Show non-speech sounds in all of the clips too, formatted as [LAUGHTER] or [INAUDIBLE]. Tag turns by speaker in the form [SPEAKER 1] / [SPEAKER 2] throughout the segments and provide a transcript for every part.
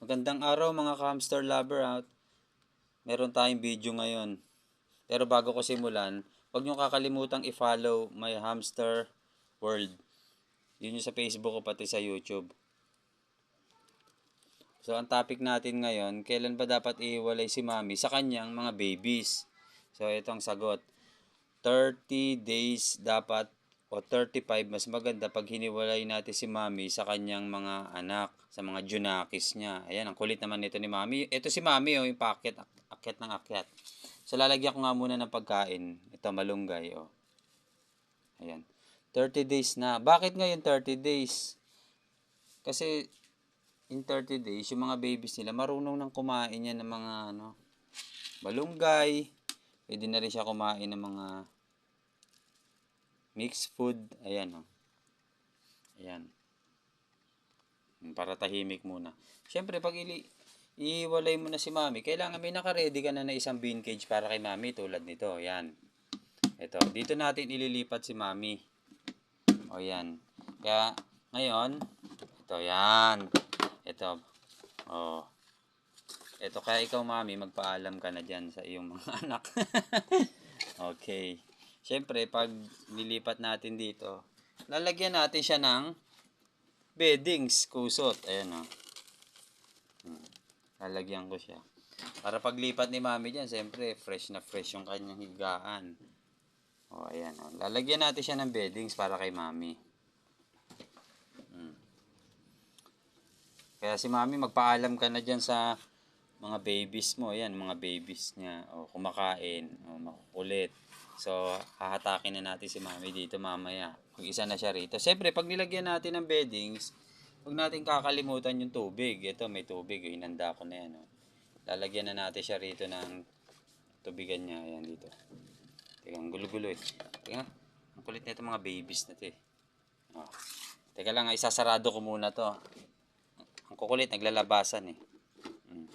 [SPEAKER 1] Magandang araw mga hamster lover out. Meron tayong video ngayon. Pero bago ko simulan, huwag niyo kakalimutang i-follow my hamster world. Yun yung sa Facebook ko pati sa YouTube. So ang topic natin ngayon, kailan ba dapat ihiwalay si mami sa kanyang mga babies? So ito ang sagot. 30 days dapat o 35 mas maganda pag hiniwalay natin si mami sa kanyang mga anak, sa mga junakis niya. Ayan, ang kulit naman nito ni mami. Ito si mami, oh, yung packet, ak- akyat ng akyat. So lalagyan ko nga muna ng pagkain. Ito, malunggay, oh. Ayan. 30 days na. Bakit ngayon 30 days? Kasi in 30 days, yung mga babies nila, marunong nang kumain yan ng mga, ano, malunggay. Pwede na rin siya kumain ng mga mixed food. Ayan, oh. Ayan. Para tahimik muna. Siyempre, pag ili iiwalay mo na si mami, kailangan may naka-ready ka na na isang bean cage para kay mami tulad nito. Ayan. Ito. Dito natin ililipat si mami. O, yan. Kaya, ngayon, ito, yan. Ito. O. Ito, kaya ikaw, mami, magpaalam ka na dyan sa iyong mga [LAUGHS] anak. okay. Siyempre, pag nilipat natin dito, lalagyan natin siya ng beddings, kusot. Ayan, o. Hmm. Lalagyan ko siya. Para paglipat ni mami dyan, siyempre, fresh na fresh yung kanyang higaan. O, ayan, o. Lalagyan natin siya ng beddings para kay mami. Hmm. Kaya si mami, magpaalam ka na dyan sa mga babies mo. Ayan, mga babies niya. O, kumakain. O, makukulit. So, hahatakin na natin si mami dito mamaya. Mag-isa na siya rito. Siyempre, pag nilagyan natin ng beddings, huwag natin kakalimutan yung tubig. Ito, may tubig. Inanda ko na yan. O. Lalagyan na natin siya rito ng tubigan niya. Ayan, dito. Teka, ang gulo-gulo eh. Teka, ang kulit nito mga babies na to eh. O. Teka lang, isasarado ko muna to. Ang kukulit, naglalabasan eh. Mm.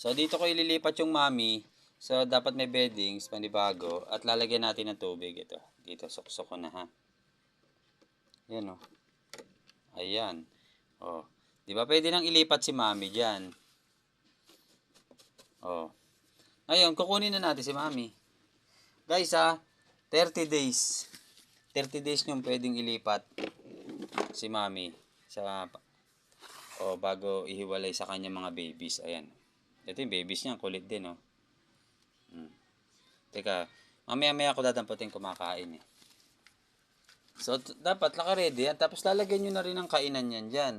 [SPEAKER 1] So, dito ko ililipat yung mami. So, dapat may beddings, panibago. At lalagyan natin ng tubig. Ito. Dito, suksok ko na ha. Yan o. Ayan. O. Di ba pwede nang ilipat si mami dyan? O. Ngayon, kukunin na natin si mami. Guys ha, 30 days. 30 days nyo pwedeng ilipat si mami sa o bago ihiwalay sa kanya mga babies. Ayan. Ito yung babies niya, kulit din, oh. Hmm. Teka, mamaya-maya ako dadamputin kumakain, eh. So, dapat naka-ready yan. Tapos lalagyan nyo na rin ang kainan yan dyan.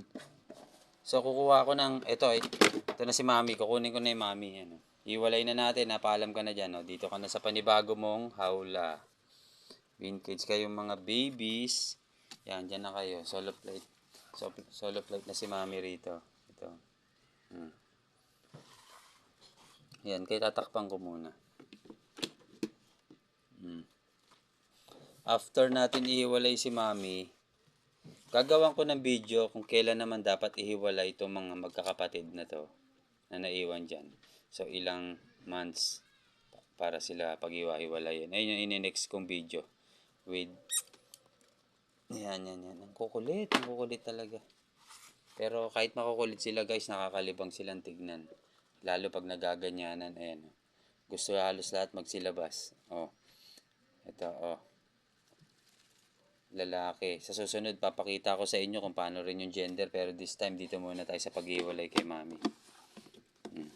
[SPEAKER 1] So, kukuha ko ng, ito, eh. Ito na si mami. Kukunin ko na yung mami. Yan, oh. Iwalay na natin. Napaalam ka na dyan, oh. Dito ka na sa panibago mong hawla. Vintage kayong mga babies. Yan, dyan na kayo. Solo plate. So, solo plate na si mami rito. Ito. Hmm. Yan, kaya tatakpan ko muna. Hmm. After natin ihiwalay si mami, gagawan ko ng video kung kailan naman dapat ihiwalay itong mga magkakapatid na to na naiwan dyan. So, ilang months para sila pag-iwa-hiwalayan. Ayun yung ininext kong video with yan, yan, yan. Ang kukulit. Ang kukulit talaga. Pero kahit makukulit sila guys, nakakalibang silang tignan. Lalo pag nagaganyanan. Ayan. oh. Gusto halos lahat magsilabas. Oh. Ito, oh. Lalaki. Sa susunod, papakita ko sa inyo kung paano rin yung gender. Pero this time, dito muna tayo sa paghiwalay kay mami. Hmm.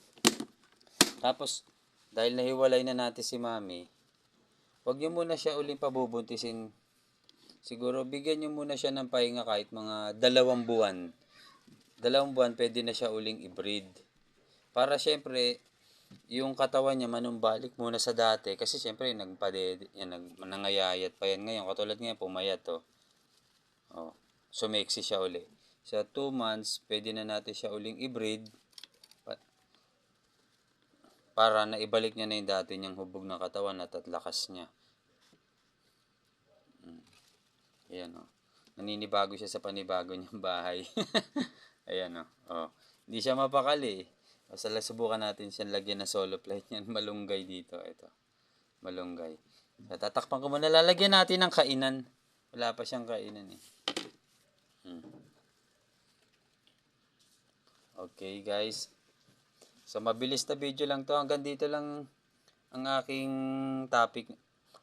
[SPEAKER 1] Tapos, dahil nahiwalay na natin si mami, Huwag niyo muna siya uling pabubuntisin. Siguro, bigyan niyo muna siya ng pahinga kahit mga dalawang buwan. Dalawang buwan, pwede na siya uling i-breed. Para syempre, yung katawan niya manumbalik muna sa dati. Kasi syempre, nagpade, yan, nag, nangayayat pa yan ngayon. Katulad ngayon, pumayat to. Oh, sumeksi siya uli. Sa 2 months, pwede na natin siya uling i-breed. Pa- para na ibalik niya na yung dati niyang hubog ng katawan at at lakas niya. Mm. Ayan o. Naninibago siya sa panibago niyang bahay. [LAUGHS] Ayan o. Oh. Hindi siya mapakali. Basta subukan natin siya lagyan ng solo plate niyan. [LAUGHS] Malunggay dito. Ito. Malunggay. So, tatakpan ko muna. Lalagyan natin ng kainan. Wala pa siyang kainan eh. Hmm. Okay, guys. So, mabilis na video lang to. Hanggang dito lang ang aking topic.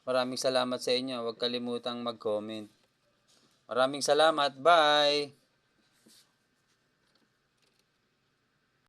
[SPEAKER 1] Maraming salamat sa inyo. Huwag kalimutang mag-comment. Maraming salamat. Bye!